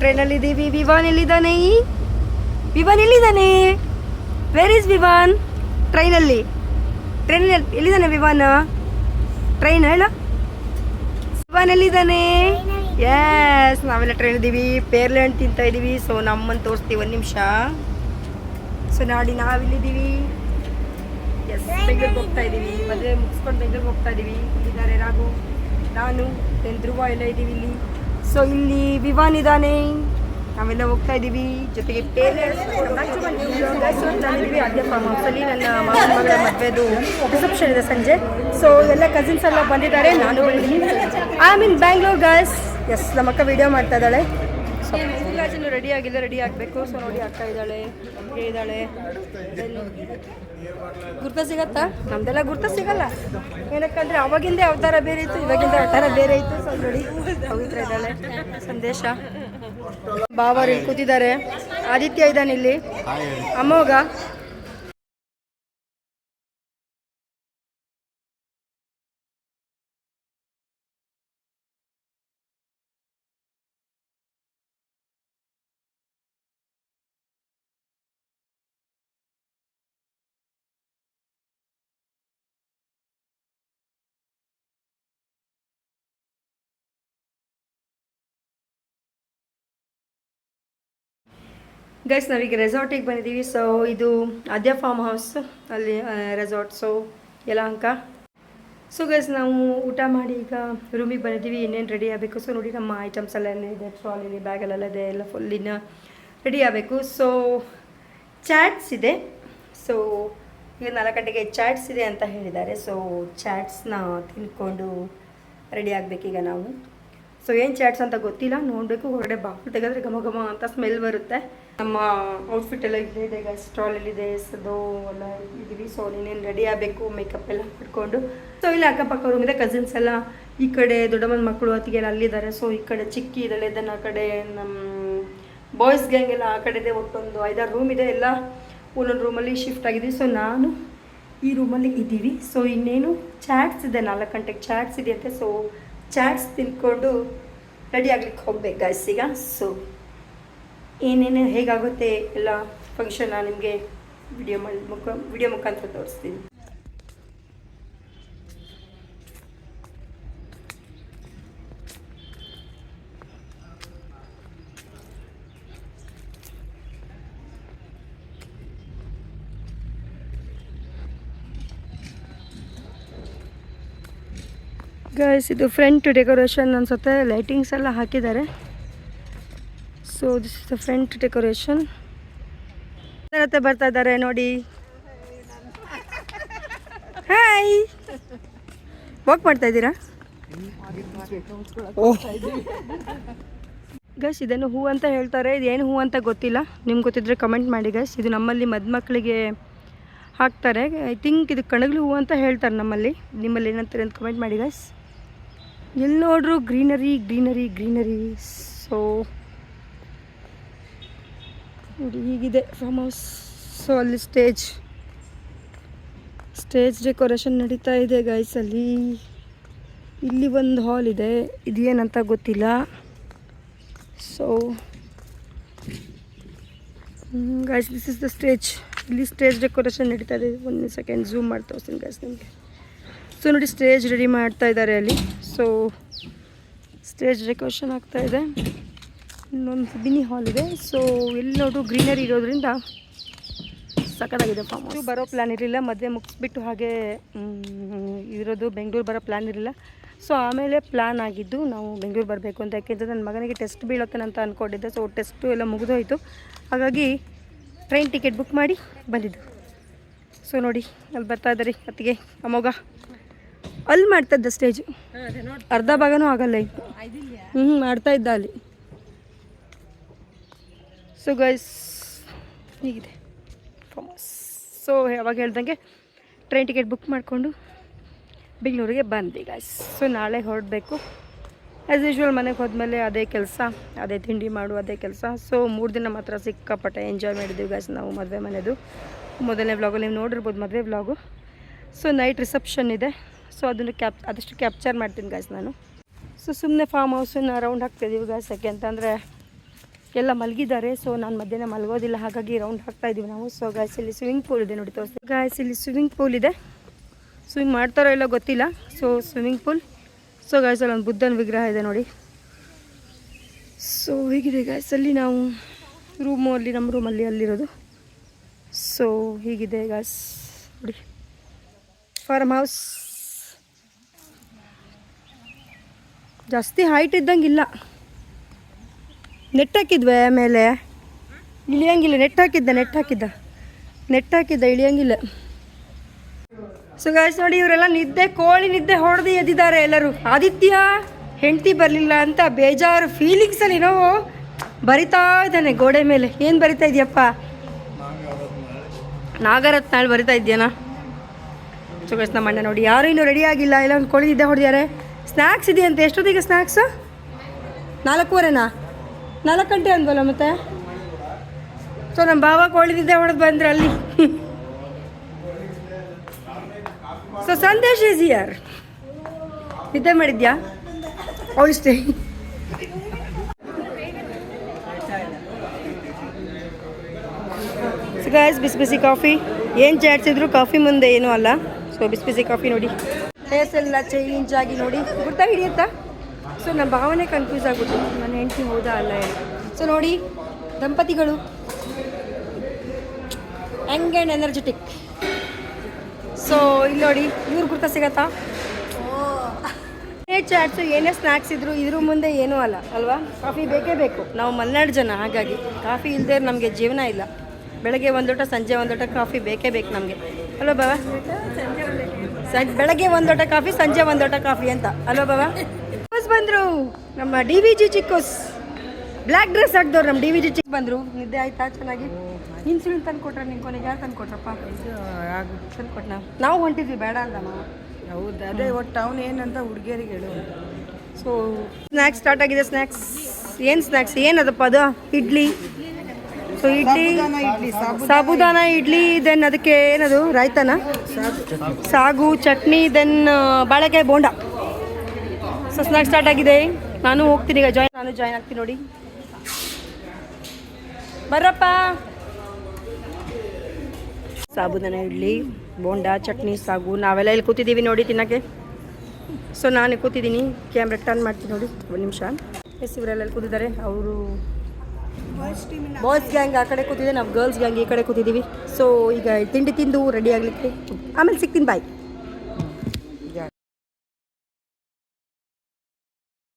ಟ್ರೈನಲ್ಲಿ ಇದ್ದೀವಿ ವಿವಾನ್ ಎಲ್ಲಿದ್ದಾನೆ ವಿವಾನ್ ಎಲ್ಲಿದ್ದಾನೆ? Where is Vivaan? ಟ್ರೈನಲ್ಲಿ. ಟ್ರೈನಲ್ಲಿ ಎಲ್ಲಿದ್ದಾನೆ ವಿವಾನ? ಟ್ರೈನ್ ಹೇಳ. ವಿವಾನ್ ಎಲ್ಲಿದ್ದಾನೆ? ಎಸ್ ನಾವೆಲ್ಲ ಟ್ರೈನ್ ಇದ್ದೀವಿ. ಪೇರ್ಲೆ ಹಣ್ಣು ತಿಂತಾ ಇದ್ದೀವಿ. ಸೊ ನಮ್ಮನ್ನು ತೋರಿಸ್ತೀವಿ ಒಂದು ನಿಮಿಷ. ಸೊ ನಾಡಿ ನಾವಿಲ್ಲಿದ್ದೀವಿ. ಎಸ್ ಬೆಂಗಳೂರಿಗೆ ಹೋಗ್ತಾ ಇದ್ದೀವಿ. ಮದುವೆ ಮುಗಿಸ್ಕೊಂಡು ಬೆಂಗಳೂರಿಗೆ ಹೋಗ್ತಾ ಇದ್ದೀವಿ. ಇಲ್ಲಿದ್ದಾರೆ ರಾಘು. ನಾನು ಧ್ರುವ ಎಲ್ಲ ಇದ್ದೀವಿ ಇಲ್ಲಿ. ಸೊ ಇಲ್ಲಿ ವಿವಾನ್ ಇದ್ದಾನೆ. ನಾವೆಲ್ಲ ಹೋಗ್ತಾ ಇದ್ದೀವಿ. ಜೊತೆಗೆ ನಾನಿದ್ದೀವಿ ಆದ್ಯ ಫಾರ್ಮ್ ಹೌಸಲ್ಲಿ ನನ್ನ ಮಾವನ ಮಗಳ ಮದುವೆದು ರಿಸೆಪ್ಷನ್ ಇದೆ ಸಂಜೆ. ಸೊ ಎಲ್ಲ ಕಸಿನ್ಸ್ ಎಲ್ಲ ಬಂದಿದ್ದಾರೆ. ನಾನು ಐ ಮೀನ್ ಬ್ಯಾಂಗ್ಳೂರ್ ಗರ್ಲ್ಸ್ ಎಸ್ ನಮ್ಮ ಅಕ್ಕ ವಿಡಿಯೋ ಮಾಡ್ತಾ ಇದ್ದಾಳೆ. ಸೊ ರೆಡಿ ಆಗಿಲ್ಲ ರೆಡಿ ಆಗಬೇಕು. ಸೊ ನೋಡಿ ಅಕ್ಕ ಇದ್ದಾಳೆ ಇದ್ದಾಳೆ. ಗುರ್ತ ಸಿಗತ್ತಾ? ನಮ್ದೆಲ್ಲ ಗುರ್ತ ಸಿಗಲ್ಲ. ಏನಕ್ಕಂದ್ರೆ ಅವಾಗಿಂದ ಅವತಾರ ಬೇರೆ ಇತ್ತು, ಇವಾಗಿಂದ ಅವತಾರ ಬೇರೆ ಇತ್ತು. ಸೊ ನೋಡಿ ಪವಿತ್ರ ಇದ್ದಾಳೆ. ಸಂದೇಶ. ಬಾಬಾರು ಕೂತಿದ್ದಾರೆ. ಆದಿತ್ಯ ಇದ್ದಾನೆ ಇಲ್ಲಿ. ಅಮ್ಮೋಗ. ಗೈಸ್ ನಾವೀಗ ರೆಸಾರ್ಟಿಗೆ ಬಂದಿದ್ದೀವಿ ಸೊ ಇದು ಅದ್ಯ ಫಾರ್ಮ್ ಹೌಸ್ ಅಲ್ಲಿ resort so Yelahanka so guys ನಾವು ಊಟ ಮಾಡಿ ಈಗ ರೂಮಿಗೆ ಬಂದಿದ್ದೀವಿ ಇನ್ನೇನು ರೆಡಿ ಆಗಬೇಕು? ಸೊ ನೋಡಿ ನಮ್ಮ ಐಟಮ್ಸ್ ಎಲ್ಲ ಇದೆ. ಟ್ರಾಲಿಲಿ ಬ್ಯಾಗಲ್ಲೆಲ್ಲ ಇದೆ. ಎಲ್ಲ ಫುಲ್ ಇನ್ನು ರೆಡಿ ಆಗಬೇಕು. ಸೊ ಚಾಟ್ಸ್ ಇದೆ. ಸೊ ಈಗ ನಾಲ್ಕು ಗಂಟೆಗೆ ಚಾಟ್ಸ್ ಇದೆ ಅಂತ ಹೇಳಿದ್ದಾರೆ. ಸೊ ಚಾಟ್ಸ್ನ ತಿನ್ಕೊಂಡು ರೆಡಿ ಆಗಬೇಕೀಗ ನಾವು. ಸೊ ಏನು ಚಾಟ್ಸ್ ಅಂತ ಗೊತ್ತಿಲ್ಲ. ನೋಡಬೇಕು, ಹೊರಗಡೆ ಬಾಗಿಲು ತೆಗೆದ್ರೆ ಘಮ ಘಮ ಅಂತ ಸ್ಮೆಲ್ ಬರುತ್ತೆ. ನಮ್ಮ ಔಟ್ಫಿಟ್ ಎಲ್ಲ ಇದೆ ಇದೆ ಎಲ್ಲ ಇದೆ ಸದು ಎಲ್ಲ ಇದ್ದೀವಿ. ಸೊ ನೀನೇನು ರೆಡಿ ಆಗಬೇಕು ಮೇಕಪ್ ಎಲ್ಲ ಮಾಡ್ಕೊಂಡು ಸೊ ಇಲ್ಲಿ ಅಕ್ಕಪಕ್ಕ ರೂಮ್ ಇದೆ. ಕಸಿನ್ಸ್ ಎಲ್ಲ ಈ ಕಡೆ, ದೊಡ್ಡಮ್ಮನ ಮಕ್ಕಳು ಅತ್ತಿಗೆಲ್ಲ ಅಲ್ಲಿದ್ದಾರೆ. ಸೊ ಈ ಕಡೆ ಚಿಕ್ಕಿ, ಇದೆಲ್ಲ ಇದನ್ನು ಆ ಕಡೆ ನಮ್ಮ ಬಾಯ್ಸ್ ಗ್ಯಾಂಗ್ ಎಲ್ಲ ಆ ಕಡೆ ಇದೆ. ಒಟ್ಟೊಂದು ಐದಾರು ರೂಮ್ ಇದೆ. ಎಲ್ಲ ಒಂದೊಂದು ರೂಮಲ್ಲಿ ಶಿಫ್ಟ್ ಆಗಿದ್ದೀವಿ. ಸೊ ನಾನು ಈ ರೂಮಲ್ಲಿ ಇದ್ದೀವಿ. ಸೊ ಇನ್ನೇನು ಚಾಟ್ಸ್ ಇದೆ. ನಾಲ್ಕು ಗಂಟೆಗೆ ಚಾಟ್ಸ್ ಇದೆಯಂತೆ. ಸೊ ಚಾಟ್ಸ್ ತಿನ್ಕೊಂಡು ರೆಡಿ ಆಗ್ಲಿಕ್ಕೆ ಹೋಗ್ಬೇಕು ಗಾಯ್ಸ್ ಈಗ ಸೊ ಏನೇನು ಹೇಗಾಗುತ್ತೆ ಎಲ್ಲ ಫಂಕ್ಷನ್ ನಿಮಗೆ ವಿಡಿಯೋ ಮಾಡಿ ಮುಖ ವಿಡಿಯೋ ಮುಖಾಂತರ ತೋರಿಸ್ತೀನಿ. ಗೈಸ್ ಇದು ಫ್ರಂಟ್ ಡೆಕೋರೇಷನ್ ಅನ್ಸುತ್ತೆ. ಲೈಟಿಂಗ್ಸ್ ಎಲ್ಲ ಹಾಕಿದ್ದಾರೆ. So this is the front decoration ಬರ್ತಾ ಇದ್ದಾರೆ ನೋಡಿ. ಹಾಯ್ ವಾಕ್ ಮಾಡ್ತಾ ಇದ್ದೀರಾ? ಗಸ್ ಇದನ್ನು ಹೂ ಅಂತ ಹೇಳ್ತಾರೆ. ಇದೇನು ಹೂ ಅಂತ ಗೊತ್ತಿಲ್ಲ. ನಿಮ್ಗೆ ಗೊತ್ತಿದ್ರೆ ಕಮೆಂಟ್ ಮಾಡಿ ಗಸ್ ಇದು ನಮ್ಮಲ್ಲಿ ಮದುಮಕ್ಕಳಿಗೆ ಹಾಕ್ತಾರೆ. ಐ ಥಿಂಕ್ ಇದು ಕಣಗಲು ಹೂ ಅಂತ ಹೇಳ್ತಾರೆ ನಮ್ಮಲ್ಲಿ. ನಿಮ್ಮಲ್ಲಿ ಏನಂತಾರೆ ಅಂತ ಕಮೆಂಟ್ ಮಾಡಿ ಗೈಸ್ ಎಲ್ಲಿ ನೋಡ್ರು? Greenery greenery greenery. ಸೊ ಹೀಗಿದೆ ಫಾರ್ಮ್ ಹೌಸ್ ಸೊ ಅಲ್ಲಿ ಸ್ಟೇಜ್ ಸ್ಟೇಜ್ ಡೆಕೋರೇಷನ್ ನಡೀತಾ ಇದೆ ಗೈಸ್ ಅಲ್ಲಿ. ಇಲ್ಲಿ ಒಂದು ಹಾಲ್ ಇದೆ. ಇದೇನಂತ ಗೊತ್ತಿಲ್ಲ. So guys this is the stage ಇಲ್ಲಿ ಸ್ಟೇಜ್ ಡೆಕೋರೇಷನ್ ನಡೀತಾ ಇದೆ. ಒಂದು ಸೆಕೆಂಡ್ ಝೂಮ್ ಮಾಡಿ ತೋರಿಸ್ತೀನಿ ಗೈಸ್ ನಿಮಗೆ. ಸೊ ನೋಡಿ ಸ್ಟೇಜ್ ರೆಡಿ ಮಾಡ್ತಾ ಇದ್ದಾರೆ ಅಲ್ಲಿ. ಸೊ ಸ್ಟೇಜ್ ಡೆಕೋರೇಷನ್ ಆಗ್ತಾ ಇದೆ. ಇನ್ನೊಂದು ಬಿನಿ ಹಾಲ್ ಇದೆ. ಸೊ ಎಲ್ಲಿ ನೋಡು ಗ್ರೀನರಿ ಇರೋದ್ರಿಂದ ಸಕ್ಕತ್ತಾಗಿದೆ ಫಾರ್ಮ್ ಹೌಸ್ ಬರೋ ಪ್ಲ್ಯಾನ್ ಇರಲಿಲ್ಲ. ಮದುವೆ ಮುಗಿಸ್ಬಿಟ್ಟು ಹಾಗೆ ಇರೋದು ಬೆಂಗಳೂರು ಬರೋ ಪ್ಲ್ಯಾನ್ ಇರಲಿಲ್ಲ. ಸೊ ಆಮೇಲೆ ಪ್ಲ್ಯಾನ್ ಆಗಿದ್ದು ನಾವು ಬೆಂಗಳೂರು ಬರಬೇಕು ಅಂತ. ಯಾಕೆಂದರೆ ನನ್ನ ಮಗನಿಗೆ ಟೆಸ್ಟ್ ಬೀಳುತ್ತೇನೆ ಅಂತ ಅಂದ್ಕೊಂಡಿದ್ದೆ ಸೊ ಟೆಸ್ಟು ಎಲ್ಲ ಮುಗಿದೋಯ್ತು. ಹಾಗಾಗಿ ಟ್ರೈನ್ ಟಿಕೆಟ್ ಬುಕ್ ಮಾಡಿ ಬಂದಿದ್ದು. ಸೊ ನೋಡಿ, ಅಲ್ಲಿ ಬರ್ತಾ ಇದ್ದಾರೆ ಅತ್ತಿಗೆ ಅಮೋಘ. ಅಲ್ಲಿ ಮಾಡ್ತಾ ಇದ್ದ ಸ್ಟೇಜ್ ಅರ್ಧ ಭಾಗನೂ ಆಗಲ್ಲ ಇತ್ತು ಹ್ಞೂ ಮಾಡ್ತಾ ಇದ್ದ ಅಲ್ಲಿ. ಸೊ ಗೈಸ್ ಹೀಗಿದೆ. ಸೊ ಯಾವಾಗ ಹೇಳ್ದಂಗೆ ಟ್ರೈನ್ ಟಿಕೆಟ್ ಬುಕ್ ಮಾಡಿಕೊಂಡು ಬೆಂಗಳೂರಿಗೆ ಬಂದ್ವಿ ಗೈಸ್ ಸೊ ನಾಳೆ ಹೊರಡಬೇಕು. ಆ್ಯಸ್ ಯೂಶ್ವಲ್ ಮನೆಗೆ ಹೋದ್ಮೇಲೆ ಅದೇ ಕೆಲಸ ಅದೇ ತಿಂಡಿ ಮಾಡು ಅದೇ ಕೆಲಸ. ಸೊ ಮೂರು ದಿನ ಮಾತ್ರ ಸಿಕ್ಕಾಪಟ್ಟೆ ಎಂಜಾಯ್ ಮಾಡಿದ್ವಿ ಗೈಸ್ ನಾವು ಮದುವೆ ಮನೆಯದು ಮೊದಲನೇ ವ್ಲಾಗಲ್ಲಿ ನೀವು ನೋಡಿರ್ಬೋದು ಮದುವೆ ವ್ಲಾಗು ಸೊ ನೈಟ್ ರಿಸೆಪ್ಷನ್ ಇದೆ. ಸೊ ಅದನ್ನು ಕ್ಯಾಪ್ ಆದಷ್ಟು ಕ್ಯಾಪ್ಚರ್ ಮಾಡ್ತೀನಿ ಗಾಯ್ಸ್ ನಾನು. ಸೊ ಸುಮ್ಮನೆ ಫಾರ್ಮ್ ಹೌಸನ್ನು ರೌಂಡ್ ಹಾಕ್ತಿದ್ದೀವಿ ಗಾಯ್ಸ್ ಯಾಕೆ ಅಂತಂದರೆ ಎಲ್ಲ ಮಲಗಿದ್ದಾರೆ, ಸೊ ನಾನು ಮಧ್ಯಾಹ್ನ ಮಲಗೋದಿಲ್ಲ, ಹಾಗಾಗಿ ರೌಂಡ್ ಹಾಕ್ತಾ ಇದ್ದೀವಿ ನಾವು. ಸೊ ಗಾಯ್ಸ್ ಇಲ್ಲಿ ಸ್ವಿಮ್ಮಿಂಗ್ ಪೂಲ್ ಇದೆ ನೋಡಿ ತೋರಿಸ್ತೀವಿ ಗಾಯ್ಸ್ ಇಲ್ಲಿ ಸ್ವಿಮ್ಮಿಂಗ್ ಪೂಲ್ ಇದೆ. ಸ್ವಿಮ್ ಮಾಡ್ತಾರೋ ಇಲ್ಲೋ ಗೊತ್ತಿಲ್ಲ. So swimming pool so guys ಒಂದು ಬುದ್ಧನ ವಿಗ್ರಹ ಇದೆ ನೋಡಿ. ಸೊ ಹೀಗಿದೆ ಗಾಯ್ಸ್ ಅಲ್ಲಿ ನಾವು ರೂಮು ಅಲ್ಲಿ, ನಮ್ಮ ರೂಮಲ್ಲಿ ಅಲ್ಲಿರೋದು. ಸೊ ಹೀಗಿದೆ ಗಾಯ್ಸ್ ನೋಡಿ. ಫಾರ್ಮ್ ಹೌಸ್ ಜಾಸ್ತಿ ಹೈಟ್ ಇದ್ದಂಗಿಲ್ಲ. ನೆಟ್ ಹಾಕಿದ್ವೆ ಮೇಲೆ. ಇಳಿಯಂಗಿಲ್ಲ, ನೆಟ್ ಹಾಕಿದ್ದ ನೆಟ್ ಹಾಕಿದ್ದ. ನೆಟ್ ಹಾಕಿದ್ದ, ಇಳಿಯಂಗಿಲ್ಲ. ಸೊ ನೋಡಿ ಇವರೆಲ್ಲ ನಿದ್ದೆ, ಕೋಳಿ ನಿದ್ದೆ ಹೊಡೆದು ಎದ್ದಿದ್ದಾರೆ ಎಲ್ಲರೂ. ಆದಿತ್ಯ, ಹೆಂಡತಿ ಬರಲಿಲ್ಲ ಅಂತ ಬೇಜಾರು ಫೀಲಿಂಗ್ಸಲ್ಲಿ ನಾವು ಬರಿತಾ ಇದ್ದಾನೆ ಗೋಡೆ ಮೇಲೆ. ಏನು ಬರಿತಾ ಇದೆಯಪ್ಪ? ನಾಗರತ್ನಾಳ್ ಬರಿತಾ ಇದೆಯಾ ಸೊ ಗಾಯ್ಸ್ ನಮ್ಮ ನೋಡಿ, ಯಾರು ಇನ್ನೂ ರೆಡಿ ಆಗಿಲ್ಲ. ಇಲ್ಲ ಒಂದು ಕೋಳಿ ನಿದ್ದೆ ಹೊಡೆದಿದ್ದಾರೆ. ಸ್ನ್ಯಾಕ್ಸ್ ಇದೆಯಂತೆ? ಎಷ್ಟೊತ್ತಿಗೆ ಸ್ನ್ಯಾಕ್ಸು ನಾಲ್ಕೂವರೆನಾ? ನಾಲ್ಕು ಗಂಟೆ ಅಂದ್ವಲ್ಲ ಮತ್ತೆ? ಸೊ ನಮ್ಮ ಬಾವ ಕೋಳಿದಿದ್ದೆ ಹೊಡೆದು ಬಂದ್ರೆ ಅಲ್ಲಿ. ಸೊ ಸಂದೇಶ್ ಈಸ್ ಇಯರ್ ನಿದ್ದೆ ಮಾಡಿದ್ಯಾ? ಅವಳಿಷ್ಟೇ ಸೊ ಗಾಯ್ಸ್ ಬಿಸಿ ಬಿಸಿ ಕಾಫಿ ಏನು ಚಾಡ್ಸಿದ್ರು ಕಾಫಿ ಮುಂದೆ ಏನೂ ಅಲ್ಲ. ಸೊ ಬಿಸಿ ಬಿಸಿ ಕಾಫಿ ನೋಡಿ. ಫೇಸ್ ಎಲ್ಲ ಚೇಂಜ್ ಆಗಿ ನೋಡಿ ಗುರ್ತಾ ಹಿಡಿಯುತ್ತಾ? ಸೊ ನಮ್ಮ ಭಾವನೆ ಕನ್ಫ್ಯೂಸ್ ಆಗುತ್ತೆ ನನ್ನ ಹೆಂಡತಿ ಹೌದಾ ಅಲ್ಲ ಸೊ ನೋಡಿ, ದಂಪತಿಗಳು ಯಂಗ್ ಆ್ಯಂಡ್ ಎನರ್ಜೆಟಿಕ್ ಸೊ ಇಲ್ಲಿ ನೋಡಿ, ಇವ್ರ ಗುರ್ತ ಸಿಗತ್ತಾ? ಏನೇ ಚಾಟ್ಸು ಏನೇ ಸ್ನ್ಯಾಕ್ಸ್ ಇದ್ರು ಇದ್ರ ಮುಂದೆ ಏನೂ ಅಲ್ಲ, ಅಲ್ವಾ? ಕಾಫಿ ಬೇಕೇ ಬೇಕು. ನಾವು ಮಲೆನಾಡು ಜನ, ಹಾಗಾಗಿ ಕಾಫಿ ಇಲ್ಲದೆ ನಮಗೆ ಜೀವನ ಇಲ್ಲ. ಬೆಳಗ್ಗೆ ಒಂದು ಲೋಟ, ಸಂಜೆ ಒಂದು ಲೋಟ ಕಾಫಿ ಬೇಕೇ ಬೇಕು ನಮಗೆ. ಅಲ್ವಾ, ಬಾವ? ಸಂ ಬೆಳಗ್ಗೆ ಒಂದು ಲೋಟ ಕಾಫಿ ಸಂಜೆ ಒಂದೋಟ ಕಾಫಿ ಅಂತ. ಅಲೋ ಬಾಬಾ? ಚಿಕ್ಕೋಸ್ ಬಂದರು ನಮ್ಮ ಡಿ ವಿ ಜಿ ಚಿಕ್ಕೋಸ್. ಬ್ಲ್ಯಾಕ್ ಡ್ರೆಸ್ ಹಾಕ್ದವ್ರು ನಮ್ಮ ಡಿ ವಿ ಜಿ ಚಿಕ್ ಬಂದರು. ನಿದ್ದೆ ಆಯ್ತಾ? ಚೆನ್ನಾಗಿ? ಇನ್ಸುಲಿನ್ ತಂದು ಕೊಟ್ರೆ ನಿನ್ ಕೊನೆಗೆ ಯಾರು ತಂದು ಕೊಟ್ರಪ್ಪ? ತಂದು ಕೊಟ್ಟ ನಾವು ಹೊಂಟಿದ್ವಿ ಬೇಡ ಅಂತ ಹೌದು ಅದೇ ಒಟ್ಟು ಅವನು ಏನಂತ ಹುಡುಗಿಯರಿಗೆ ಹೇಳು. ಸೊ ಸ್ನ್ಯಾಕ್ಸ್ ಸ್ಟಾರ್ಟ್ ಆಗಿದೆ ಸ್ನ್ಯಾಕ್ಸ್ ಏನು ಸ್ನ್ಯಾಕ್ಸ್ ಏನದಪ್ಪ ಅದು? ಇಡ್ಲಿ. ಸೊ ಇಡ್ಲಿ ಸಾಬುದಾನ ಇಡ್ಲಿ ದೆನ್ ಅದಕ್ಕೆ ಏನದು ರೈತನ ಸಾಗು, ಚಟ್ನಿ ದೆನ್ ಬಾಳೆಕಾಯಿ ಬೋಂಡ. ಸೊ ಸ್ಟಾರ್ಟ್ ಆಗಿದೆ. ನಾನು ಹೋಗ್ತೀನಿ ಈಗ ಜಾಯ್ನ್ ನಾನು ಜಾಯ್ನ್ ಆಗ್ತೀನಿ ನೋಡಿ. ಬರ್ರಪ್ಪ. ಸಾಬುದಾನ ಇಡ್ಲಿ, ಬೋಂಡ, ಚಟ್ನಿ, ಸಾಗು, ನಾವೆಲ್ಲ ಇಲ್ಲಿ ಕೂತಿದ್ದೀವಿ ನೋಡಿ ತಿನ್ನೋಕ್ಕೆ. ಸೊ ನಾನು ಕೂತಿದ್ದೀನಿ ಕ್ಯಾಮ್ರಾ ಟರ್ನ್ ಮಾಡ್ತೀನಿ ನೋಡಿ, ಒಂದು ನಿಮಿಷ. ಎಸ್, ಇವರೆಲ್ಲ ಕೂತಿದ್ದಾರೆ. ಅವರು ಬಾಯ್ಸ್ ಗ್ಯಾಂಗ್ ಆ ಕಡೆ ಕೂತಿದೆ, ನಾವು ಗರ್ಲ್ಸ್ ಗ್ಯಾಂಗ್ ಈ ಕಡೆ ಕೂತಿದ್ದೀವಿ ಸೊ ಈಗ ತಿಂಡಿ ತಿಂದು ರೆಡಿ ಆಗಲಿಕ್ಕೆ. ಆಮೇಲೆ ಸಿಗ್ತೀನಿ ಬಾಯ್